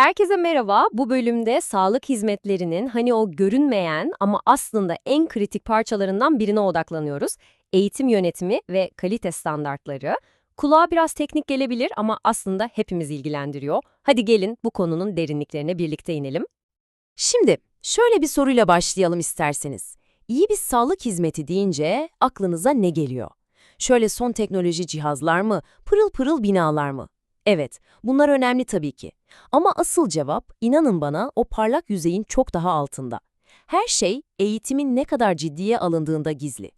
Herkese merhaba. Bu bölümde sağlık hizmetlerinin hani o görünmeyen ama aslında en kritik parçalarından birine odaklanıyoruz. Eğitim yönetimi ve kalite standartları. Kulağa biraz teknik gelebilir ama aslında hepimiz ilgilendiriyor. Hadi gelin bu konunun derinliklerine birlikte inelim. Şimdi şöyle bir soruyla başlayalım isterseniz. İyi bir sağlık hizmeti deyince aklınıza ne geliyor? Şöyle son teknoloji cihazlar mı, pırıl pırıl binalar mı? Evet, bunlar önemli tabii ki. Ama asıl cevap, inanın bana, o parlak yüzeyin çok daha altında. Her şey eğitimin ne kadar ciddiye alındığında gizli.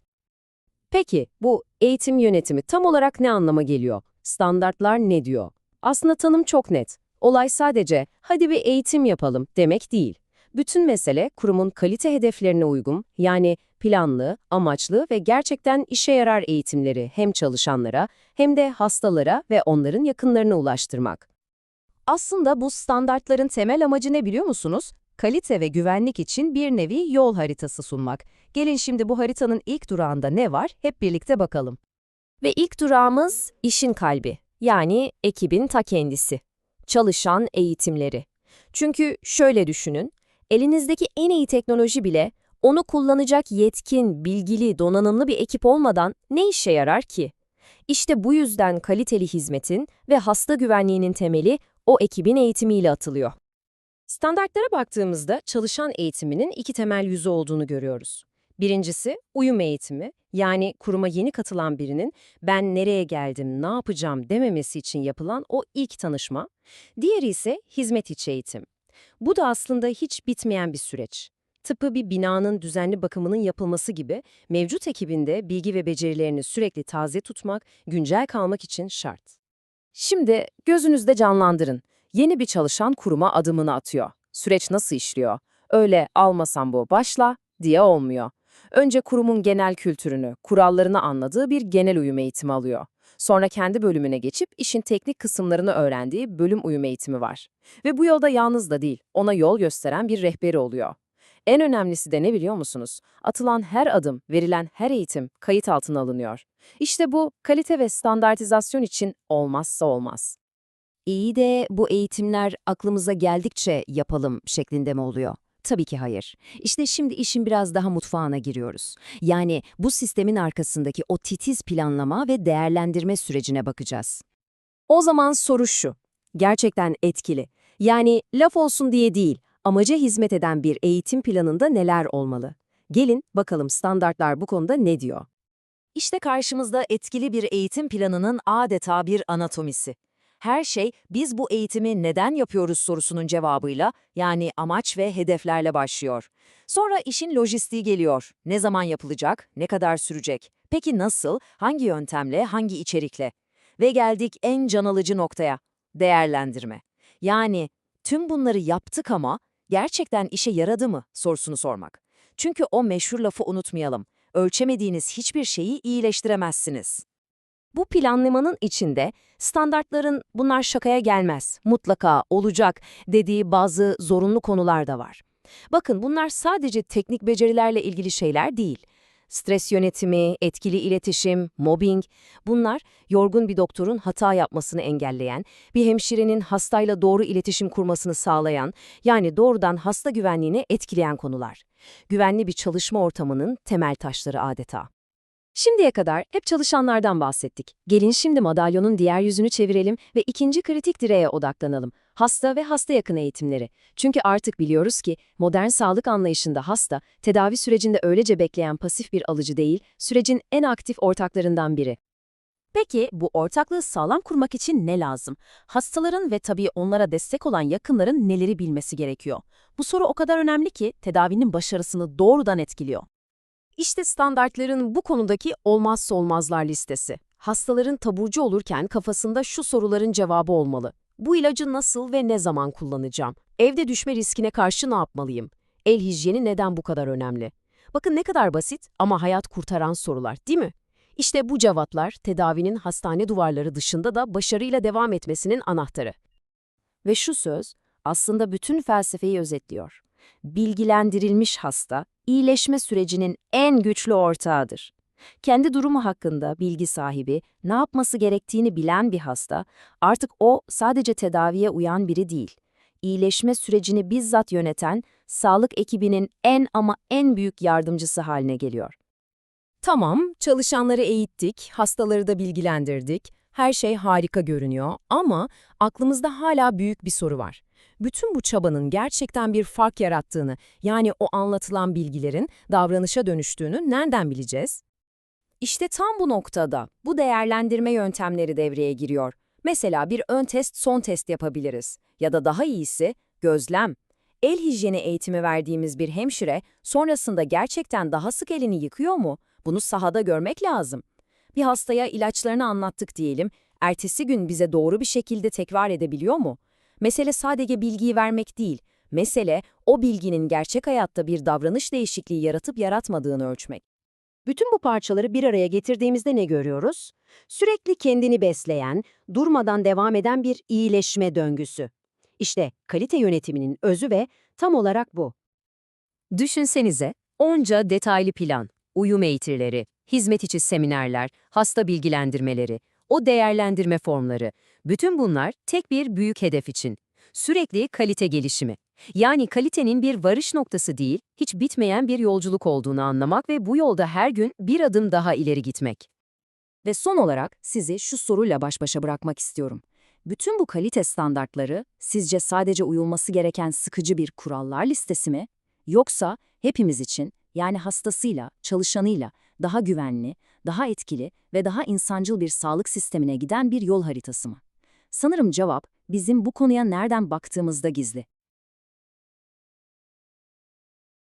Peki bu eğitim yönetimi tam olarak ne anlama geliyor? Standartlar ne diyor? Aslında tanım çok net. Olay sadece hadi bir eğitim yapalım demek değil. Bütün mesele kurumun kalite hedeflerine uygun, yani planlı, amaçlı ve gerçekten işe yarar eğitimleri hem çalışanlara hem de hastalara ve onların yakınlarına ulaştırmak. Aslında bu standartların temel amacı ne biliyor musunuz? Kalite ve güvenlik için bir nevi yol haritası sunmak. Gelin şimdi bu haritanın ilk durağında ne var? Hep birlikte bakalım. Ve ilk durağımız işin kalbi, yani ekibin ta kendisi. Çalışan eğitimleri. Çünkü şöyle düşünün, elinizdeki en iyi teknoloji bile onu kullanacak yetkin, bilgili, donanımlı bir ekip olmadan ne işe yarar ki? İşte bu yüzden kaliteli hizmetin ve hasta güvenliğinin temeli o ekibin eğitimiyle atılıyor. Standartlara baktığımızda çalışan eğitiminin iki temel yüzü olduğunu görüyoruz. Birincisi uyum eğitimi, yani kuruma yeni katılan birinin ben nereye geldim, ne yapacağım dememesi için yapılan o ilk tanışma. Diğeri ise hizmet içi eğitim. Bu da aslında hiç bitmeyen bir süreç. Tıpkı bir binanın düzenli bakımının yapılması gibi mevcut ekibinde bilgi ve becerilerini sürekli taze tutmak, güncel kalmak için şart. Şimdi gözünüzde canlandırın. Yeni bir çalışan kuruma adımını atıyor. Süreç nasıl işliyor? Öyle almasam bu başla diye olmuyor. Önce kurumun genel kültürünü, kurallarını anladığı bir genel uyum eğitimi alıyor. Sonra kendi bölümüne geçip işin teknik kısımlarını öğrendiği bölüm uyum eğitimi var. Ve bu yolda yalnız da değil, ona yol gösteren bir rehberi oluyor. En önemlisi de ne biliyor musunuz? Atılan her adım, verilen her eğitim kayıt altına alınıyor. İşte bu kalite ve standartizasyon için olmazsa olmaz. İyi de bu eğitimler aklımıza geldikçe yapalım şeklinde mi oluyor? Tabii ki hayır. İşte şimdi işin biraz daha mutfağına giriyoruz. Yani bu sistemin arkasındaki o titiz planlama ve değerlendirme sürecine bakacağız. O zaman soru şu. Gerçekten etkili. Yani laf olsun diye değil, amaca hizmet eden bir eğitim planında neler olmalı? Gelin bakalım standartlar bu konuda ne diyor? İşte karşımızda etkili bir eğitim planının adeta bir anatomisi. Her şey biz bu eğitimi neden yapıyoruz sorusunun cevabıyla yani amaç ve hedeflerle başlıyor. Sonra işin lojistiği geliyor. Ne zaman yapılacak, ne kadar sürecek, peki nasıl, hangi yöntemle, hangi içerikle? Ve geldik en can alıcı noktaya, değerlendirme. Yani tüm bunları yaptık ama gerçekten işe yaradı mı sorusunu sormak. Çünkü o meşhur lafı unutmayalım. Ölçemediğiniz hiçbir şeyi iyileştiremezsiniz. Bu planlamanın içinde standartların bunlar şakaya gelmez, mutlaka olacak dediği bazı zorunlu konular da var. Bakın bunlar sadece teknik becerilerle ilgili şeyler değil. Stres yönetimi, etkili iletişim, mobbing, bunlar yorgun bir doktorun hata yapmasını engelleyen, bir hemşirenin hastayla doğru iletişim kurmasını sağlayan, yani doğrudan hasta güvenliğini etkileyen konular. Güvenli bir çalışma ortamının temel taşları adeta. Şimdiye kadar hep çalışanlardan bahsettik. Gelin şimdi madalyonun diğer yüzünü çevirelim ve ikinci kritik direğe odaklanalım. Hasta ve hasta yakın eğitimleri. Çünkü artık biliyoruz ki modern sağlık anlayışında hasta, tedavi sürecinde öylece bekleyen pasif bir alıcı değil, sürecin en aktif ortaklarından biri. Peki bu ortaklığı sağlam kurmak için ne lazım? Hastaların ve tabii onlara destek olan yakınların neleri bilmesi gerekiyor? Bu soru o kadar önemli ki tedavinin başarısını doğrudan etkiliyor. İşte standartların bu konudaki olmazsa olmazlar listesi. Hastaların taburcu olurken kafasında şu soruların cevabı olmalı. Bu ilacı nasıl ve ne zaman kullanacağım? Evde düşme riskine karşı ne yapmalıyım? El hijyeni neden bu kadar önemli? Bakın ne kadar basit ama hayat kurtaran sorular, değil mi? İşte bu cevaplar tedavinin hastane duvarları dışında da başarıyla devam etmesinin anahtarı. Ve şu söz aslında bütün felsefeyi özetliyor. Bilgilendirilmiş hasta, iyileşme sürecinin en güçlü ortağıdır. Kendi durumu hakkında bilgi sahibi, ne yapması gerektiğini bilen bir hasta, artık o sadece tedaviye uyan biri değil. iyileşme sürecini bizzat yöneten sağlık ekibinin en ama en büyük yardımcısı haline geliyor. Tamam, çalışanları eğittik, hastaları da bilgilendirdik, her şey harika görünüyor ama aklımızda hala büyük bir soru var. Bütün bu çabanın gerçekten bir fark yarattığını, yani o anlatılan bilgilerin davranışa dönüştüğünü nereden bileceğiz? İşte tam bu noktada bu değerlendirme yöntemleri devreye giriyor. Mesela bir ön test, son test yapabiliriz. Ya da daha iyisi gözlem. El hijyeni eğitimi verdiğimiz bir hemşire sonrasında gerçekten daha sık elini yıkıyor mu? Bunu sahada görmek lazım. Bir hastaya ilaçlarını anlattık diyelim, ertesi gün bize doğru bir şekilde tekrar edebiliyor mu? Mesele sadece bilgiyi vermek değil, mesele o bilginin gerçek hayatta bir davranış değişikliği yaratıp yaratmadığını ölçmek. Bütün bu parçaları bir araya getirdiğimizde ne görüyoruz? Sürekli kendini besleyen, durmadan devam eden bir iyileşme döngüsü. İşte kalite yönetiminin özü ve tam olarak bu. Düşünsenize, onca detaylı plan, uyum eğitirleri, hizmet içi seminerler, hasta bilgilendirmeleri, o değerlendirme formları, bütün bunlar tek bir büyük hedef için. Sürekli kalite gelişimi. Yani kalitenin bir varış noktası değil, hiç bitmeyen bir yolculuk olduğunu anlamak ve bu yolda her gün bir adım daha ileri gitmek. Ve son olarak sizi şu soruyla baş başa bırakmak istiyorum. Bütün bu kalite standartları sizce sadece uyulması gereken sıkıcı bir kurallar listesi mi? Yoksa hepimiz için yani hastasıyla, çalışanıyla daha güvenli, daha etkili ve daha insancıl bir sağlık sistemine giden bir yol haritası mı? Sanırım cevap bizim bu konuya nereden baktığımızda gizli.